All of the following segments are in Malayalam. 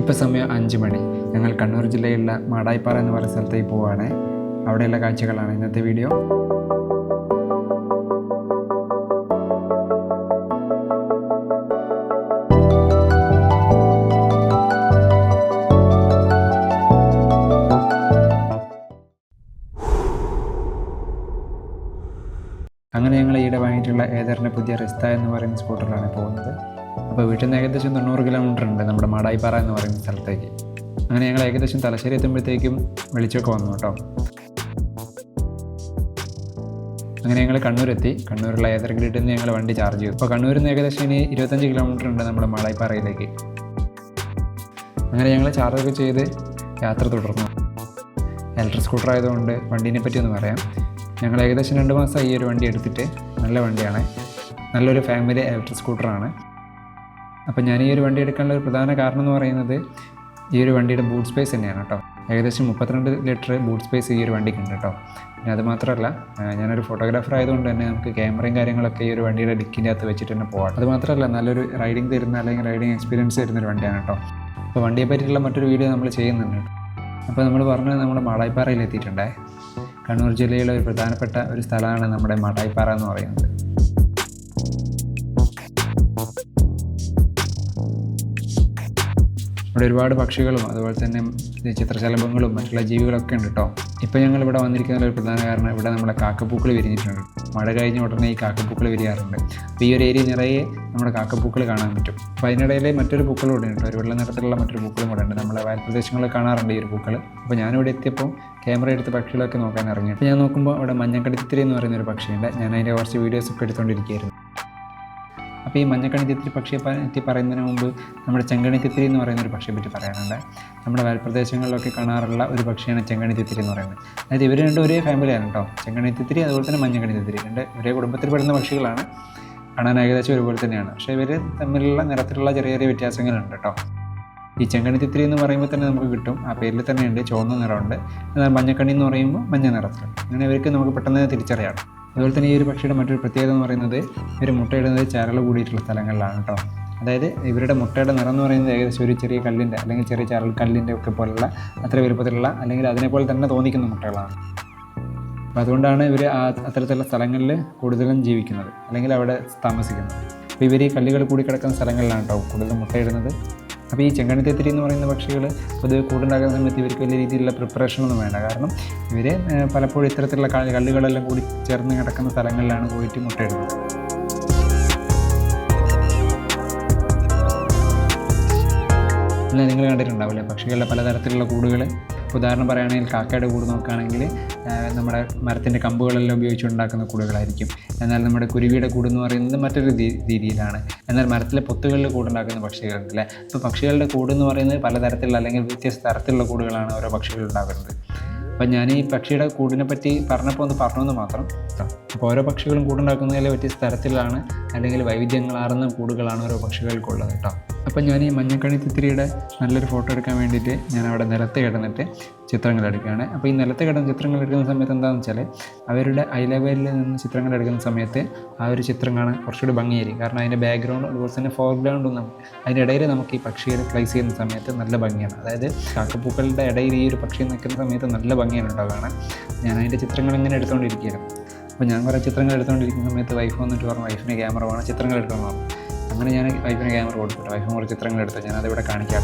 ഇപ്പോൾ സമയം അഞ്ച് മണി. ഞങ്ങൾ കണ്ണൂർ ജില്ലയിലുള്ള മാടായിപ്പാറ എന്ന് പറയുന്ന സ്ഥലത്തേക്ക് പോവുകയാണ് അവിടെയുള്ള കാഴ്ചകളാണ് ഇന്നത്തെ വീഡിയോ. അങ്ങനെ ഞങ്ങൾ ഈയിടെ വാങ്ങിയിട്ടുള്ള ഏതറിന്റെ പുതിയ റിസ്ത എന്ന് പറയുന്ന സ്കൂട്ടറിലാണ് പോകുന്നത്. അപ്പോൾ വീട്ടിൽ നിന്ന് ഏകദേശം തൊണ്ണൂറ് കിലോമീറ്റർ ഉണ്ട് നമ്മുടെ മാടായിപ്പാറ എന്ന് പറയുന്ന സ്ഥലത്തേക്ക്. അങ്ങനെ ഞങ്ങൾ ഏകദേശം തലശ്ശേരി എത്തുമ്പോഴത്തേക്കും വിളിച്ചൊക്കെ വന്നു കേട്ടോ. അങ്ങനെ ഞങ്ങൾ കണ്ണൂരെത്തി. കണ്ണൂരുള്ള ഏതർ ഗ്രിഡിൽ നിന്ന് ഞങ്ങൾ വണ്ടി ചാർജ് ചെയ്തു. അപ്പോൾ കണ്ണൂരിൽ നിന്ന് ഏകദേശം ഇനി ഇരുപത്തഞ്ച് കിലോമീറ്റർ ഉണ്ട് നമ്മുടെ മാളായിപ്പാറയിലേക്ക് അങ്ങനെ ഞങ്ങൾ ചാർജൊക്കെ ചെയ്ത് യാത്ര തുടർന്നു. ഇലക്ട്രിക് സ്കൂട്ടർ ആയതുകൊണ്ട് വണ്ടീനെ പറ്റി ഒന്ന് പറയാം. ഞങ്ങൾ ഏകദേശം രണ്ട് മാസം ഈ ഒരു വണ്ടി എടുത്തിട്ട് നല്ല വണ്ടിയാണ്. നല്ലൊരു ഫാമിലി ഇലക്ട്രിക് സ്കൂട്ടറാണ് അപ്പോൾ ഞാൻ ഈ ഒരു വണ്ടി എടുക്കാനുള്ള ഒരു പ്രധാന കാരണം എന്ന് പറയുന്നത് ഈ ഒരു വണ്ടിയുടെ ബൂട്ട് സ്പേസ് തന്നെയാണ് കേട്ടോ. ഏകദേശം മുപ്പത്തിരണ്ട് ലിറ്റർ ബൂട്ട് സ്പേസ് ഈ ഒരു വണ്ടിക്ക് ഉണ്ട് കേട്ടോ. പിന്നെ അത് മാത്രമല്ല ഞാനൊരു ഫോട്ടോഗ്രാഫർ ആയതുകൊണ്ട് തന്നെ നമുക്ക് ക്യാമറയും കാര്യങ്ങളൊക്കെ ഈ ഒരു വണ്ടിയുടെ ഡിക്കിന്റെ അകത്ത് വെച്ചിട്ട് തന്നെ പോകാം അത് മാത്രമല്ല നല്ലൊരു റൈഡിങ് തരുന്ന അല്ലെങ്കിൽ റൈഡിങ് എക്സ്പീരിയൻസ് തരുന്ന ഒരു വണ്ടിയാണ് കേട്ടോ. അപ്പോൾ വണ്ടിയെ പറ്റിയിട്ടുള്ള മറ്റൊരു വീഡിയോ നമ്മൾ ചെയ്യുന്നുണ്ട്. അപ്പോൾ നമ്മൾ പറഞ്ഞത് നമ്മുടെ മാടായിപ്പാറയിൽ എത്തിയിട്ടുണ്ടേ കണ്ണൂർ ജില്ലയിലെ ഒരു പ്രധാനപ്പെട്ട ഒരു സ്ഥലമാണ് നമ്മുടെ മാടായിപ്പാറ എന്ന് പറയുന്നത്. ഇവിടെ ഒരുപാട് പക്ഷികളും അതുപോലെ തന്നെ ചിത്രശലഭങ്ങളും മറ്റുള്ള ജീവികളൊക്കെ ഉണ്ട് കേട്ടോ ഇപ്പോൾ ഞങ്ങൾ ഇവിടെ വന്നിരിക്കുന്ന ഒരു പ്രധാന കാരണം ഇവിടെ നമ്മുടെ കാക്കപ്പൂക്കൾ വിരിഞ്ഞിട്ടുണ്ട്. മഴ കഴിഞ്ഞ ഉടനെ ഈ കാക്കപ്പൂക്കൾ വിരിയാറുണ്ട്. അപ്പോൾ ഈ ഒരു ഏരിയ നിറയെ നമ്മുടെ കാക്കപ്പൂക്കൾ കാണാൻ പറ്റും. അപ്പോൾ അതിനിടയിൽ മറ്റൊരു പൂക്കളും ഇവിടെ ഉണ്ട്. ഒരു വെള്ള നിറത്തിലുള്ള മറ്റൊരു പൂക്കളും കൂടെ ഉണ്ട്. നമ്മുടെ വയൽ പ്രദേശങ്ങളിൽ കാണാറുണ്ട് ഈ ഒരു പൂക്കൾ അപ്പോൾ ഞാനിവിടെ എത്തിയപ്പോൾ ക്യാമറ എടുത്ത് പക്ഷികളൊക്കെ നോക്കാൻ ഇറങ്ങി. അപ്പോൾ ഞാൻ നോക്കുമ്പോൾ അവിടെ മഞ്ഞക്കടിത്തിരി എന്ന് പറയുന്ന ഒരു പക്ഷിയുണ്ട്. ഞാൻ അതിന്റെ കുറച്ച് വീഡിയോസ് ഒക്കെ എടുത്തുകൊണ്ടിരിക്കുകയായിരുന്നു അപ്പോൾ ഈ മഞ്ഞക്കണി തിത്തിരി പക്ഷിയെ പറ്റി പറയുന്നതിന് മുമ്പ് നമ്മുടെ ചെങ്കണി തിത്തിരി എന്ന് പറയുന്ന ഒരു പക്ഷിയെ പറ്റി പറയാനുണ്ട്. നമ്മുടെ വയൽപ്രദേശങ്ങളിലൊക്കെ കാണാറുള്ള ഒരു പക്ഷിയാണ് ചെങ്കണി തിത്തിരി എന്ന് പറയുന്നത്. അതായത് ഇവർ രണ്ടും ഒരേ ഫാമിലിയാണ് കേട്ടോ. ചെങ്കണി തിത്തിരി അതുപോലെ തന്നെ മഞ്ഞക്കണി തിത്തിരി രണ്ട് ഒരേ കുടുംബത്തിൽ പെടുന്ന പക്ഷികളാണ്. കാണാൻ ഏകദേശം ഒരുപോലെ തന്നെയാണ്. പക്ഷേ ഇവർ തമ്മിലുള്ള നിറത്തിലുള്ള ചെറിയ ചെറിയ വ്യത്യാസങ്ങളുണ്ട് കേട്ടോ. ഈ ചെങ്കണി തിത്തിരി എന്ന് പറയുമ്പോൾ തന്നെ നമുക്ക് കിട്ടും. ആ പേരിൽ തന്നെയുണ്ട്. ചുവന്ന നിറമുണ്ട്. എന്നാൽ മഞ്ഞക്കണി എന്ന് പറയുമ്പോൾ മഞ്ഞ നിറത്തിലുണ്ട് അങ്ങനെ ഇവർക്ക് നമുക്ക് പെട്ടെന്ന് തിരിച്ചറിയാം. അതുപോലെ തന്നെ ഈ ഒരു പക്ഷിയുടെ മറ്റൊരു പ്രത്യേകത എന്ന് പറയുന്നത് ഇവർ മുട്ടയിടുന്നത് ചരൾ കൂടിയിട്ടുള്ള സ്ഥലങ്ങളിലാണ് കേട്ടോ. അതായത് ഇവരുടെ മുട്ടയുടെ നിറം എന്ന് പറയുന്നത് ഏകദേശം ഒരു ചെറിയ കല്ലിന്റെ അല്ലെങ്കിൽ ചെറിയ ചരൽ കല്ലിന്റെ ഒക്കെ പോലുള്ള അത്ര വലുപ്പത്തിലുള്ള അല്ലെങ്കിൽ അതിനെപ്പോലെ തന്നെ തോന്നിക്കുന്ന മുട്ടകളാണ്. അപ്പോൾ അതുകൊണ്ടാണ് ഇവർ ആ അത്തരത്തിലുള്ള സ്ഥലങ്ങളിൽ കൂടുതലും ജീവിക്കുന്നത് അല്ലെങ്കിൽ അവിടെ താമസിക്കുന്നത്. അപ്പോൾ ഇവർ ഈ കല്ലുകൾ കൂടി കിടക്കുന്ന സ്ഥലങ്ങളിലാണ് കേട്ടോ കൂടുതലും മുട്ടയിടുന്നത്. അപ്പോൾ ഈ ചെങ്കണിത്തേത്തിരി എന്ന് പറയുന്ന പക്ഷികൾ പൊതുവെ കൂടുണ്ടാക്കുന്ന സമയത്ത് ഇവർക്ക് വലിയ രീതിയിലുള്ള പ്രിപ്പറേഷൻ ഒന്നും വേണ്ട. കാരണം ഇവർ പലപ്പോഴും ഇത്തരത്തിലുള്ള കല്ലുകളെല്ലാം കൂടി ചേർന്ന് കിടക്കുന്ന സ്ഥലങ്ങളിലാണ് പോയിട്ട് മുട്ടയിടുന്നത് അല്ല നിങ്ങൾ കണ്ടിട്ടുണ്ടാവില്ലേ? പക്ഷികളുടെ പലതരത്തിലുള്ള കൂടുകൾ ഉദാഹരണം പറയുകയാണെങ്കിൽ കാക്കയുടെ കൂട് നോക്കുകയാണെങ്കിൽ നമ്മുടെ മരത്തിന്റെ കമ്പുകളെല്ലാം ഉപയോഗിച്ച് ഉണ്ടാക്കുന്ന കൂടുകളായിരിക്കും. എന്നാൽ നമ്മുടെ കുരുവിയുടെ കൂട് എന്ന് പറയുന്നത് മറ്റൊരു രീതിയിലാണ്. എന്നാൽ മരത്തിലെ പൊത്തുകളിൽ കൂടുണ്ടാക്കുന്ന പക്ഷികളുണ്ട് അല്ലേ? അപ്പോൾ പക്ഷികളുടെ കൂട് എന്ന് പറയുന്നത് പലതരത്തിലുള്ള അല്ലെങ്കിൽ വ്യത്യസ്ത തരത്തിലുള്ള കൂടുകളാണ് ഓരോ പക്ഷികൾ ഉണ്ടാക്കുന്നത് അപ്പം ഞാൻ ഈ പക്ഷിയുടെ കൂടിനെ പറ്റി പറഞ്ഞപ്പോൾ ഒന്ന് പറഞ്ഞെന്ന് മാത്രം അപ്പോൾ ഓരോ പക്ഷികളും കൂടുണ്ടാക്കുന്നതിൽ വ്യത്യസ്ത തരത്തിലാണ് അല്ലെങ്കിൽ വൈവിധ്യങ്ങളാർന്ന കൂടുകളാണ് ഓരോ പക്ഷികൾക്കുള്ളത് കേട്ടോ അപ്പം ഞാൻ ഈ മഞ്ഞക്കണി തിത്തിരിയുടെ നല്ലൊരു ഫോട്ടോ എടുക്കാൻ വേണ്ടിയിട്ട് ഞാൻ അവിടെ നിലത്ത് കിടന്നിട്ട് ചിത്രങ്ങൾ എടുക്കുകയാണ് അപ്പോൾ ഈ നിലത്ത് കിടന്ന് ചിത്രങ്ങൾ എടുക്കുന്ന സമയത്ത് എന്താണെന്ന് വെച്ചാൽ അവരുടെ ഐ ലെവലിൽ നിന്ന് ചിത്രങ്ങൾ എടുക്കുന്ന സമയത്ത് ആ ഒരു ചിത്രം കാണാൻ കുറച്ചുകൂടി ഭംഗിയായിരിക്കും. കാരണം അതിന്റെ ബാക്ക്ഗ്രൗണ്ട് അതുപോലെ തന്നെ ഫോർഗ്രൗണ്ടും നമുക്ക് അതിന്റെ ഇടയിൽ നമുക്ക് ഈ പക്ഷിയെ പ്ലേസ് ചെയ്യുന്ന സമയത്ത് നല്ല ഭംഗിയാണ്. അതായത് കാക്കപ്പൂക്കളുടെ ഇടയിൽ ഈ ഒരു പക്ഷി നിൽക്കുന്ന സമയത്ത് നല്ല ഭംഗിയാണ് ഉണ്ടാവുകയാണ്. ഞാൻ അതിന്റെ ചിത്രങ്ങൾ ഇങ്ങനെ എടുത്തുകൊണ്ടിരിക്കുകയായിരുന്നു അപ്പോൾ ഞാൻ കുറേ ചിത്രങ്ങൾ എടുത്തുകൊണ്ടിരിക്കുന്ന സമയത്ത് വൈഫ് വന്നിട്ട് പറഞ്ഞു വൈഫിന്റെ ക്യാമറ വേണം ചിത്രങ്ങൾ എടുക്കണം പറഞ്ഞു അങ്ങനെ ഞാൻ വൈഫിന് ക്യാമറ കൊടുത്തിട്ട് വൈഫും കുറച്ച് ചിത്രങ്ങൾ എടുത്ത് ഞാൻ അതിവിടെ കാണിക്കാം.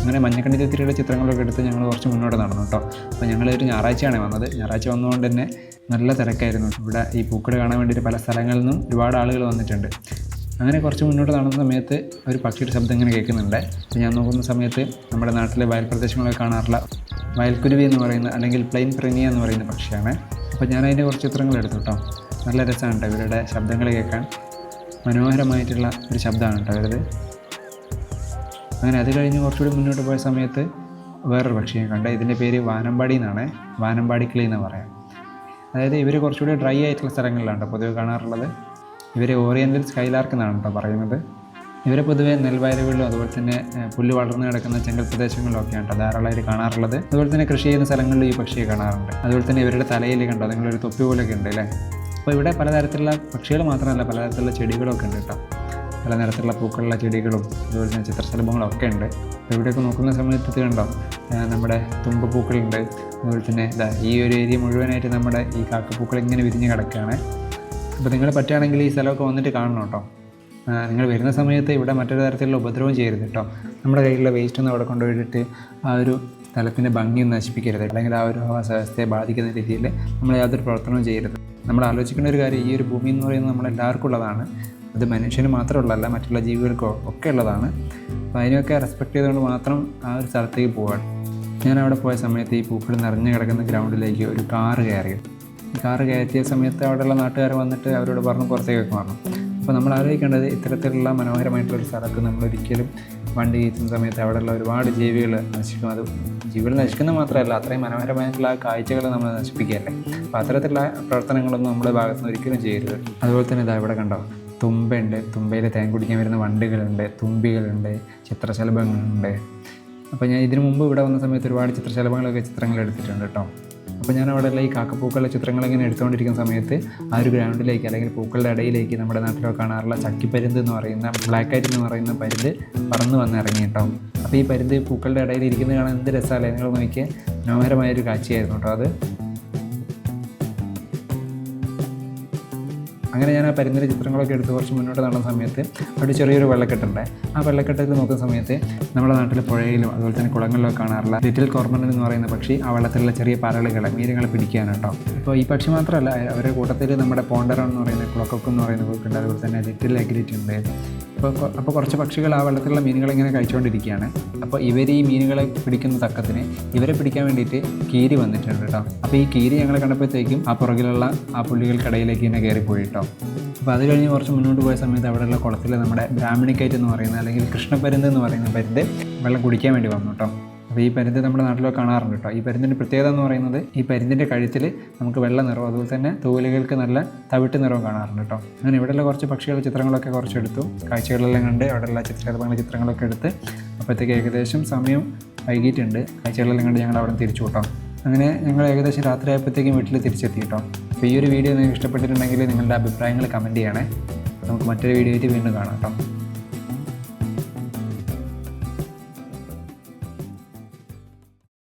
അങ്ങനെ മഞ്ഞക്കണ്ണി തിത്തിരിയുടെ ചിത്രങ്ങളൊക്കെ എടുത്ത് ഞങ്ങൾ കുറച്ച് മുന്നോട്ട് നടന്നു കേട്ടോ. അപ്പോൾ ഞങ്ങൾ ഒരു ഞായറാഴ്ചയാണ് വന്നത്. ഞായറാഴ്ച വന്നതുകൊണ്ട് തന്നെ നല്ല തിരക്കായിരുന്നു. ഇവിടെ ഈ പൂക്കൾ കാണാൻ വേണ്ടിയിട്ട് പല സ്ഥലങ്ങളിൽ നിന്നും ഒരുപാട് ആളുകൾ വന്നിട്ടുണ്ട്. അങ്ങനെ കുറച്ച് മുന്നോട്ട് നടന്ന സമയത്ത് ഒരു പക്ഷിയുടെ ശബ്ദം ഇങ്ങനെ കേൾക്കുന്നുണ്ട്. അപ്പോൾ ഞാൻ നോക്കുന്ന സമയത്ത് നമ്മുടെ നാട്ടിലെ വയൽ പ്രദേശങ്ങളൊക്കെ കാണാറുള്ള വയൽക്കുരുവി എന്ന് പറയുന്ന അല്ലെങ്കിൽ പ്ലെയിൻ പ്രിനിയ എന്ന് പറയുന്ന പക്ഷിയാണ്. അപ്പോൾ ഞാൻ അതിന്റെ കുറച്ച് ചിത്രങ്ങൾ എടുത്തു കേട്ടോ. നല്ല രസമാണ് കേട്ടോ ഇവരുടെ ശബ്ദങ്ങൾ കേൾക്കാൻ. മനോഹരമായിട്ടുള്ള ഒരു ശബ്ദമാണ് കേട്ടോ ഇവരത്. അങ്ങനെ അത് കഴിഞ്ഞ് കുറച്ചുകൂടി മുന്നോട്ട് പോയ സമയത്ത് വേറൊരു പക്ഷിയെ കണ്ട. ഇതിന്റെ പേര് വാനമ്പാടി എന്നാണ്. വാനമ്പാടി കിളി എന്ന് പറയാം. അതായത് ഇവർ കുറച്ചുകൂടി ഡ്രൈ ആയിട്ടുള്ള സ്ഥലങ്ങളിലാണ് പൊതുവെ കാണാറുള്ളത്. ഇവർ ഓറിയന്റൽ സ്കൈലാർക്ക് എന്നാണ് കേട്ടോ പറയുന്നത്. ഇവരെ പൊതുവെ നെൽവയലുകളിലും അതുപോലെ തന്നെ പുല്ല് വളർന്നു കിടക്കുന്ന ചെങ്കൽ പ്രദേശങ്ങളിലൊക്കെയാണ് ധാരാളമായിട്ട് കാണാറുള്ളത്. അതുപോലെ തന്നെ കൃഷി ചെയ്യുന്ന സ്ഥലങ്ങളിലും ഈ പക്ഷിയെ കാണാറുണ്ട്. അതുപോലെ തന്നെ ഇവരുടെ തലയിൽ കണ്ടോ നിങ്ങളൊരു തൊപ്പി പോലെയൊക്കെ ഉണ്ട് അല്ലേ? അപ്പോൾ ഇവിടെ പലതരത്തിലുള്ള പക്ഷികൾ മാത്രമല്ല പലതരത്തിലുള്ള ചെടികളൊക്കെ ഉണ്ട് കേട്ടോ. പല നിറത്തിലുള്ള പൂക്കളുള്ള ചെടികളും അതുപോലെ തന്നെ ചിത്രശലഭങ്ങളും ഒക്കെ ഉണ്ട്. അപ്പോൾ ഇവിടെയൊക്കെ നോക്കുന്ന സമയത്ത് കണ്ടോ നമ്മുടെ തുമ്പ പൂക്കളുണ്ട്. അതുപോലെ തന്നെ ഇതാ ഈ ഒരു ഏരിയ മുഴുവനായിട്ട് നമ്മുടെ ഈ കാക്കപ്പൂക്കൾ ഇങ്ങനെ വിരിഞ്ഞ് കിടക്കുകയാണ്. അപ്പോൾ നിങ്ങൾ പറ്റുകയാണെങ്കിൽ ഈ സ്ഥലമൊക്കെ വന്നിട്ട് കാണണം കേട്ടോ. നിങ്ങൾ വരുന്ന സമയത്ത് ഇവിടെ മറ്റൊരു തരത്തിലുള്ള ഉപദ്രവം ചെയ്യരുത് കേട്ടോ നമ്മുടെ കയ്യിലുള്ള വേസ്റ്റ് ഒന്നും അവിടെ കൊണ്ടുപോയിട്ട് ആ ഒരു സ്ഥലത്തിന്റെ ഭംഗിയൊന്നും നശിപ്പിക്കരുത്. അല്ലെങ്കിൽ ആ ഒരു ആവാസ വ്യവസ്ഥയെ ബാധിക്കുന്ന രീതിയിൽ നമ്മൾ യാതൊരു പ്രവർത്തനവും ചെയ്യരുത്. നമ്മൾ ആലോചിക്കേണ്ട ഒരു കാര്യം ഈ ഒരു ഭൂമി എന്ന് പറയുന്നത് നമ്മളെല്ലാവർക്കും ഉള്ളതാണ്. അത് മനുഷ്യന് മാത്രമുള്ളതല്ല മറ്റുള്ള ജീവികൾക്കോ ഒക്കെ ഉള്ളതാണ്. അപ്പോൾ അതിനെയൊക്കെ റെസ്പെക്ട് ചെയ്തുകൊണ്ട് മാത്രം ആ ഒരു സ്ഥലത്തേക്ക് പോവാണ്. ഞാൻ അവിടെ പോയ സമയത്ത് ഈ പൂക്കൾ നിറഞ്ഞു കിടക്കുന്ന ഗ്രൗണ്ടിലേക്ക് ഒരു കാറ് കയറി. കാറ് കയറ്റിയ സമയത്ത് അവിടെയുള്ള നാട്ടുകാർ വന്നിട്ട് അവരോട് പറഞ്ഞു പുറത്തേക്ക് മാറണം അപ്പോൾ നമ്മൾ ആലോചിക്കേണ്ടത് ഇത്തരത്തിലുള്ള മനോഹരമായിട്ടുള്ള ഒരു സ്ഥലത്ത് നമ്മൾ ഒരിക്കലും വണ്ടി കയറ്റുന്ന സമയത്ത് അവിടെയുള്ള ഒരുപാട് ജീവികൾ നശിക്കും. അത് ജീവികൾ നശിക്കുന്നത് മാത്രമല്ല അത്രയും മനോഹരമായിട്ടുള്ള കാഴ്ചകൾ നമ്മൾ നശിപ്പിക്കുകയല്ലേ? അപ്പോൾ അത്തരത്തിലുള്ള പ്രവർത്തനങ്ങളൊന്നും നമ്മുടെ ഭാഗത്തു നിന്ന് ഒരിക്കലും ചെയ്യരുത്. അതുപോലെ തന്നെ ഇതാ ഇവിടെ കണ്ടോ? തുമ്പയുണ്ട്. തുമ്പയിൽ തേൻ കുടിക്കാൻ വരുന്ന വണ്ടികളുണ്ട് തുമ്പികളുണ്ട് ചിത്രശലഭങ്ങളുണ്ട്. അപ്പോൾ ഞാൻ ഇതിനു മുമ്പ് ഇവിടെ വന്ന സമയത്ത് ഒരുപാട് ചിത്രശലഭങ്ങളൊക്കെ ചിത്രങ്ങൾ എടുത്തിട്ടുണ്ട് കേട്ടോ. അപ്പോൾ ഞാൻ അവിടെ ഈ കാക്കപ്പൂക്കളുടെ ചിത്രങ്ങൾ ഇങ്ങനെ എടുത്തുകൊണ്ടിരിക്കുന്ന സമയത്ത് ആ ഒരു ഗ്രൗണ്ടിലേക്ക് അല്ലെങ്കിൽ പൂക്കളുടെ ഇടയിലേക്ക് നമ്മുടെ നാട്ടിലൊക്കെ കാണാറുള്ള ചക്കിപ്പരുന്ത് എന്ന് പറയുന്ന ബ്ലാക്ക് ആയിട്ട് എന്ന് പറയുന്ന പരുന്ത് പറന്ന് വന്ന് ഇറങ്ങി കേട്ടോ അപ്പോൾ ഈ പരുന്ത് പൂക്കളുടെ ഇടയിൽ ഇരിക്കുന്നത് കാണാൻ എന്ത് രസമല്ലേ നിങ്ങൾ നോക്കിയാൽ മനോഹരമായൊരു കാഴ്ചയായിരുന്നു കേട്ടോ അത്. അങ്ങനെ ഞാൻ ആ പരുന്നിന്റെ ചിത്രങ്ങളൊക്കെ എടുത്ത് കുറച്ച് മുന്നോട്ട് നടന്ന സമയത്ത് അവിടെ ചെറിയൊരു വെള്ളക്കെട്ടുണ്ട്. ആ വെള്ളക്കെട്ടിൽ നോക്കുന്ന സമയത്ത് നമ്മുടെ നാട്ടിലെ പുഴയിലും അതുപോലെ തന്നെ കുളങ്ങളിലൊക്കെ കാണാറുള്ള ലിറ്റിൽ കോർമൻ എന്ന് പറയുന്ന പക്ഷി ആ വെള്ളത്തിലുള്ള ചെറിയ പരളുകളെ മീനുകളെ പിടിക്കാനാണ് കേട്ടോ അപ്പോൾ ഈ പക്ഷി മാത്രമല്ല അവരുടെ കൂട്ടത്തിൽ നമ്മുടെ പോണ്ടറൺ എന്ന് പറയുന്ന കുളക്കൊക്കെ എന്ന് പറയുന്ന പൂക്കുണ്ട് അതുപോലെ തന്നെ ലിറ്റിൽ അഗ്രിറ്റ് ഉണ്ട്. അപ്പോൾ അപ്പോൾ കുറച്ച് പക്ഷികൾ ആ വെള്ളത്തിലുള്ള മീനുകളെ ഇങ്ങനെ കഴിച്ചുകൊണ്ടിരിക്കുകയാണ്. അപ്പോൾ ഇവർ ഈ മീനുകളെ പിടിക്കുന്ന തക്കത്തിന് ഇവരെ പിടിക്കാൻ വേണ്ടിയിട്ട് കീരി വന്നിട്ടുണ്ട് കേട്ടോ. അപ്പോൾ ഈ കീരി ഞങ്ങളെ കണ്ടപ്പോഴത്തേക്കും ആ പുറകിലുള്ള ആ പുള്ളികൾക്കിടയിലേക്ക് ഇങ്ങനെ കയറിപ്പോയി കേട്ടോ അപ്പോൾ അത് കഴിഞ്ഞ് കുറച്ച് മുന്നോട്ട് പോയ സമയത്ത് അവിടെയുള്ള കുളത്തിൽ നമ്മുടെ ബ്രാഹ്മണിക്കയറ്റ് എന്ന് പറയുന്ന അല്ലെങ്കിൽ കൃഷ്ണപരുന്ത് എന്ന് പറയുന്ന പരുന്ത് വെള്ളം കുടിക്കാൻ വേണ്ടി വന്നു കേട്ടോ. അപ്പോൾ ഈ പരുന്ത് നമ്മുടെ നാട്ടിലൊക്കെ കാണാറുണ്ട് കേട്ടോ ഈ പരുന്തിന്റെ പ്രത്യേകത എന്ന് പറയുന്നത് ഈ പരുന്തിന്റെ കഴുത്തിൽ നമുക്ക് വെള്ള നിറവും അതുപോലെ തന്നെ തൂവലുകൾക്ക് നല്ല തവിട്ട് നിറവും കാണാറുണ്ട് കേട്ടോ അങ്ങനെ ഇവിടെയുള്ള കുറച്ച് പക്ഷികളുടെ ചിത്രങ്ങളൊക്കെ കുറച്ച് എടുത്തു കാഴ്ചകളെല്ലാം കണ്ട് അവിടെയുള്ള ചിത്രകൽപ്പങ്ങളുടെ ചിത്രങ്ങളൊക്കെ എടുത്ത് അപ്പോഴത്തേക്ക് ഏകദേശം സമയം വൈകിട്ടുണ്ട്. കാഴ്ചകളെല്ലാം കണ്ട് ഞങ്ങൾ അവിടെ തിരിച്ചു കേട്ടോ അങ്ങനെ ഞങ്ങൾ ഏകദേശം രാത്രി ആയപ്പോഴത്തേക്കും വീട്ടിൽ തിരിച്ചെത്തി കേട്ടോ അപ്പോൾ ഈ ഒരു വീഡിയോ നിങ്ങൾക്ക് ഇഷ്ടപ്പെട്ടിട്ടുണ്ടെങ്കിൽ നിങ്ങളുടെ അഭിപ്രായങ്ങൾ കമന്റ് ചെയ്യണേ. നമുക്ക് മറ്റൊരു വീഡിയോ ആയിട്ട് വീണ്ടും കാണാം കേട്ടോ